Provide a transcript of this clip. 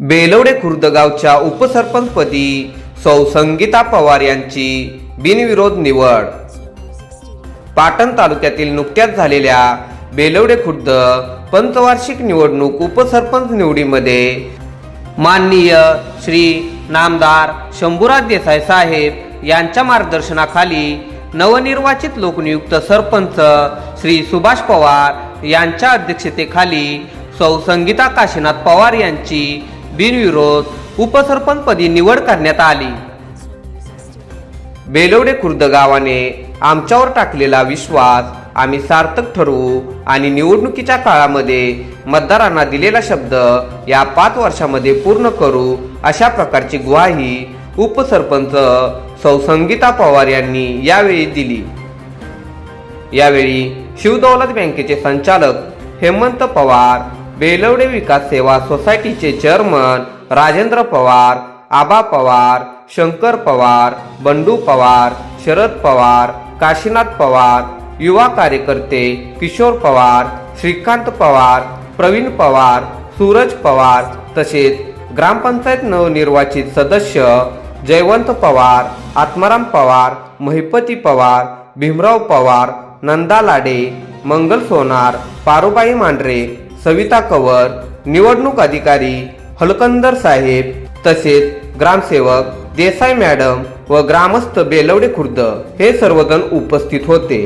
बेलवडे खुर्द गावच्या उपसरपंचपदी सौ संगीता पवार यांची बिनविरोध निवड. पाटण तालुक्यातील नुकत्याच झालेल्या बेलवडे खुर्द पंचवार्षिक निवडणूक उपसरपंच निवडीमध्ये माननीय श्री नामदार शंभूराज देसाई साहेब यांच्या मार्गदर्शनाखाली नवनिर्वाचित लोकनियुक्त सरपंच श्री सुभाष पवार यांच्या अध्यक्षतेखाली सौ संगीता काशीनाथ पवार यांची बिनविरोध उपसरपंचपदी निवड करण्यात आली. बेलवडे खुर्द गावाने आमच्यावर टाकलेला विश्वास आम्ही सार्थक ठरवू आणि निवडणुकीच्या काळामध्ये मतदारांना दिलेला शब्द या पाच वर्षामध्ये पूर्ण करू अशा प्रकारची ग्वाही उपसरपंच सौ संगीता पवार यांनी यावेळी दिली. यावेळी शिवदौलत बँकेचे संचालक हेमंत पवार बेलवडे विकास सेवा सोसायटीचे चेअरमन राजेंद्र पवार आबा पवार शंकर पवार बंडू पवार शरद पवार काशीनाथ पवार युवा कार्यकर्ते किशोर पवार श्रीकांत पवार प्रवीण पवार सूरज पवार तसेच ग्रामपंचायत नवनिर्वाचित सदस्य जयवंत पवार आत्माराम पवार महिपती पवार भीमराव पवार नंदा लाडे मंगल सोनार पारुबाई मांढरे सविता कवर निवडणूक अधिकारी हलकंदर साहेब तसेच ग्रामसेवक देसाई मॅडम व ग्रामस्थ बेलवडे खुर्द हे सर्वजण उपस्थित होते.